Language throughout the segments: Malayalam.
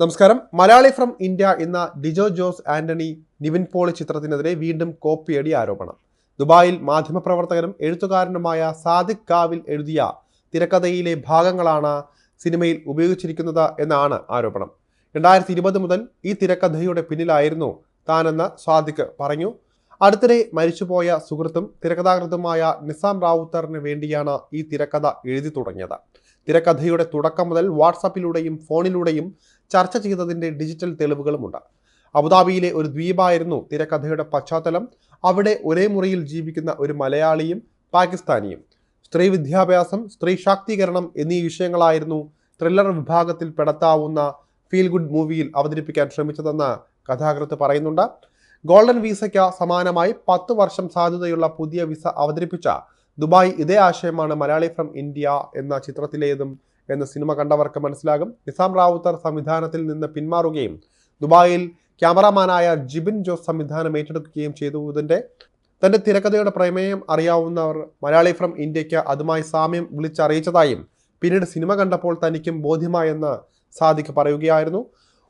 നമസ്കാരം. മലയാളി ഫ്രം ഇന്ത്യ എന്ന ഡിജോ ജോസ് ആന്റണി നിവിൻ പോളി ചിത്രത്തിനെതിരെ വീണ്ടും കോപ്പിയടി ആരോപണം. ദുബായിൽ മാധ്യമപ്രവർത്തകനും എഴുത്തുകാരനുമായ സാദിഖ് കാവിൽ എഴുതിയ തിരക്കഥയിലെ ഭാഗങ്ങളാണ് സിനിമയിൽ ഉപയോഗിച്ചിരിക്കുന്നത് എന്നാണ് ആരോപണം. രണ്ടായിരത്തി ഇരുപത് മുതൽ ഈ തിരക്കഥയുടെ പിന്നിലായിരുന്നു താനെന്ന് സാദിഖ് പറഞ്ഞു. അടുത്തിടെ മരിച്ചുപോയ സുഹൃത്തും തിരക്കഥാകൃത്തുമായ നിസാം റാവുത്തറിന് വേണ്ടിയാണ് ഈ തിരക്കഥ എഴുതി തുടങ്ങിയത്. തിരക്കഥയുടെ തുടക്കം മുതൽ വാട്സാപ്പിലൂടെയും ഫോണിലൂടെയും ചർച്ച ചെയ്തതിന്റെ ഡിജിറ്റൽ തെളിവുകളുമുണ്ട്. അബുദാബിയിലെ ഒരു ദ്വീപായിരുന്നു തിരക്കഥയുടെ പശ്ചാത്തലം. അവിടെ ഒരേ മുറിയിൽ ജീവിക്കുന്ന ഒരു മലയാളിയും പാകിസ്ഥാനിയും. സ്ത്രീ വിദ്യാഭ്യാസം സ്ത്രീ ശാക്തീകരണം എന്നീ വിഷയങ്ങളായിരുന്നു ത്രില്ലർ വിഭാഗത്തിൽ പെടുത്താവുന്ന ഫീൽ ഗുഡ് മൂവിയിൽ അവതരിപ്പിക്കാൻ ശ്രമിച്ചതെന്ന് കഥാകൃത്ത് പറയുന്നുണ്ട്. ഗോൾഡൻ വിസയ്ക്ക് സമാനമായി പത്ത് വർഷം സാധ്യതയുള്ള പുതിയ വിസ അവതരിപ്പിച്ച ദുബായ് ഇതേ ആശയമാണ് മലയാളി ഫ്രം ഇന്ത്യ എന്ന ചിത്രത്തിലേതും എന്ന് സിനിമ കണ്ടവർക്ക് മനസ്സിലാകും. നിസാം റാവുത്തർ സംവിധാനത്തിൽ നിന്ന് പിന്മാറുകയും ദുബായിൽ ക്യാമറാമാനായ ജിബിൻ ജോസ് സംവിധാനം ഏറ്റെടുക്കുകയും ചെയ്തതിന്റെ തന്റെ തിരക്കഥയുടെ പ്രമേയം അറിയാവുന്നവർ മലയാളി ഫ്രം ഇന്ത്യയ്ക്ക് അതുമായി സാമ്യം വിളിച്ചറിയിച്ചതായും പിന്നീട് സിനിമ കണ്ടപ്പോൾ തനിക്കും ബോധ്യമായെന്ന് സാദിഖ് പറയുകയായിരുന്നു.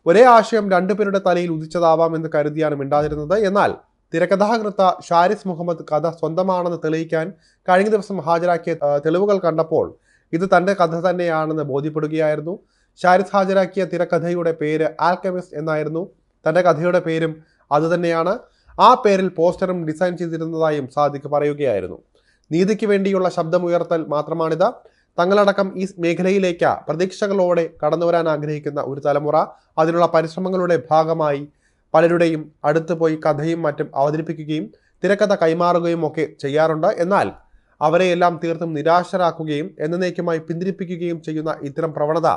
ഒരേ ആശയം രണ്ടുപേരുടെ തലയിൽ ഉദിച്ചതാവാം എന്ന് കരുതിയാണ് മിണ്ടാതിരുന്നത്. എന്നാൽ തിരക്കഥാകൃത്ത ഷാരിസ് മുഹമ്മദ് കഥ സ്വന്തമാണെന്ന് തെളിയിക്കാൻ കഴിഞ്ഞ ദിവസം ഹാജരാക്കിയ തെളിവുകൾ കണ്ടപ്പോൾ ഇത് തന്റെ കഥ തന്നെയാണെന്ന് ബോധ്യപ്പെടുകയായിരുന്നു. ഷാരിദ് ഹാജരാക്കിയ തിരക്കഥയുടെ പേര് ആൽക്കമിസ്റ്റ് എന്നായിരുന്നു. തന്റെ കഥയുടെ പേരും അതുതന്നെയാണ് ആ പേരിൽ പോസ്റ്ററും ഡിസൈൻ ചെയ്തിരുന്നതായും സാദിഖ് പറയുകയായിരുന്നു. നീതിക്ക് വേണ്ടിയുള്ള ശബ്ദമുയർത്തൽ മാത്രമാണിത്. തങ്ങളടക്കം ഈ മേഖലയിലേക്ക് പ്രതീക്ഷകളോടെ കടന്നു വരാൻ ആഗ്രഹിക്കുന്ന ഒരു തലമുറ അതിനുള്ള പരിശ്രമങ്ങളുടെ ഭാഗമായി പലരുടെയും അടുത്ത് പോയി കഥയും മറ്റും അവതരിപ്പിക്കുകയും തിരക്കഥ കൈമാറുകയും ഒക്കെ ചെയ്യാറുണ്ട്. എന്നാൽ അവരെയെല്ലാം തീർത്തും നിരാശരാക്കുകയും എന്നേക്കുമായി പിന്തിരിപ്പിക്കുകയും ചെയ്യുന്ന ഇത്തരം പ്രവണത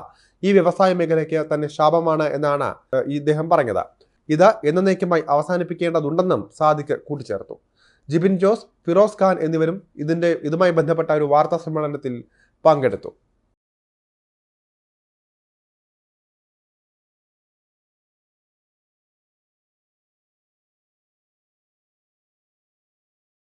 ഈ വ്യവസായ മേഖലയ്ക്ക് തന്നെ ശാപമാണ് എന്നാണ് ഇദ്ദേഹം പറഞ്ഞത്. ഇത് എന്നേക്കുമായി അവസാനിപ്പിക്കേണ്ടതുണ്ടെന്നും സാദിഖ് കൂട്ടിച്ചേർത്തു. ജിബിൻ ജോസ് ഫിറോസ് ഖാൻ എന്നിവരും ഇതിന്റെ ഇതുമായി ബന്ധപ്പെട്ട ഒരു വാർത്താ സമ്മേളനത്തിൽ പങ്കെടുത്തു.